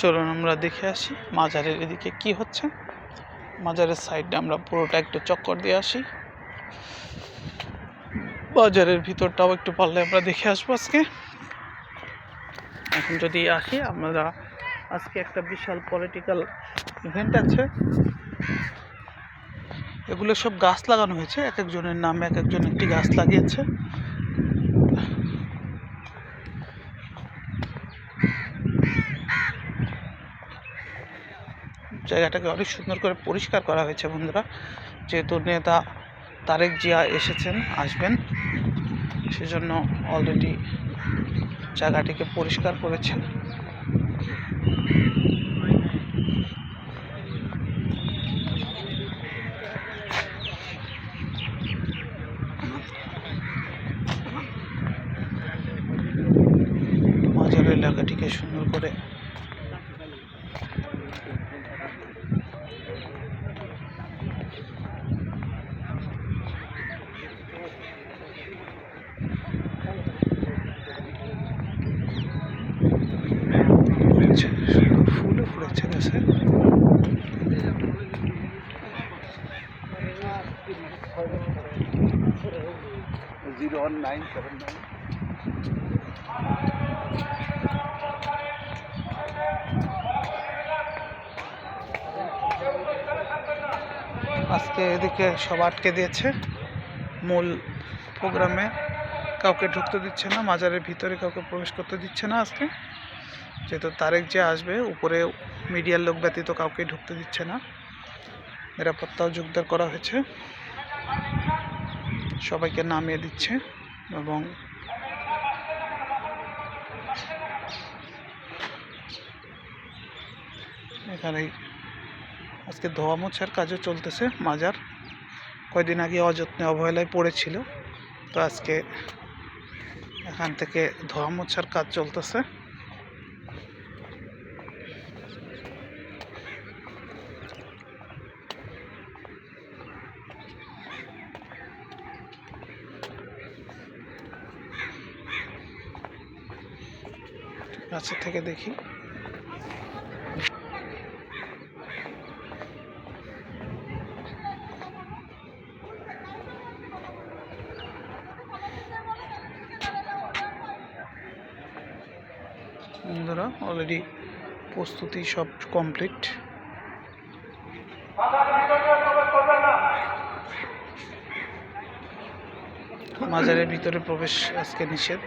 চলুন আমরা দেখে আসি মাজারের এদিকে কি হচ্ছে। মাজারের সাইডে আমরা পুরোটা একটু চক্কর দিয়ে আসি। বাজারের ভিতরটাও একটু পারলে আমরা দেখে আসব আজকে। এখন যদি আসি, আমরা আজকে একটা বিশাল পলিটিক্যাল ইভেন্ট আছে। এগুলো সব গাছ লাগানো হয়েছে। এক একজনের নামে এক একজন একটি গাছ লাগিয়েছে। জায়গাটাকে অনেক সুন্দর করে পরিষ্কার করা হয়েছে বন্ধুরা। যেহেতু নেতা তারেক জিয়া এসেছেন, আসবেন, সেজন্য অলরেডি জায়গাটিকে পরিষ্কার করেছে মাজার এলাকাটিকে সুন্দর করে ফুলেছে সুন্দর ফুলও ফুলেছে গাছে zero one nine seven nine আজকে এদিকে সব আটকে দিয়েছে। মূল প্রোগ্রামে কাউকে ঢুকতে দিচ্ছে না, মাজারের ভিতরে কাউকে প্রবেশ করতে দিচ্ছে না আজকে। যেহেতু তারেক যে আসবে, উপরে মিডিয়ার লোক ব্যতীত কাউকে ঢুকতে দিচ্ছে না। নিরাপত্তাও জোরদার করা হয়েছে। সবাইকে নামিয়ে দিচ্ছে এবং এখানে আজকে ধোয়া মোছার কাজও চলতেছে মাজার। কয়দিন আগে অযত্নে অবহেলায় পড়েছিল, তো আজকে এখান থেকে ধোয়া মোছার কাজ চলতেছে। কাছে থেকে দেখি। বন্ধুরা অলরেডি প্রস্তুতি সব কমপ্লিট মাজারের ভিতরে প্রবেশ আজকে নিষেধ।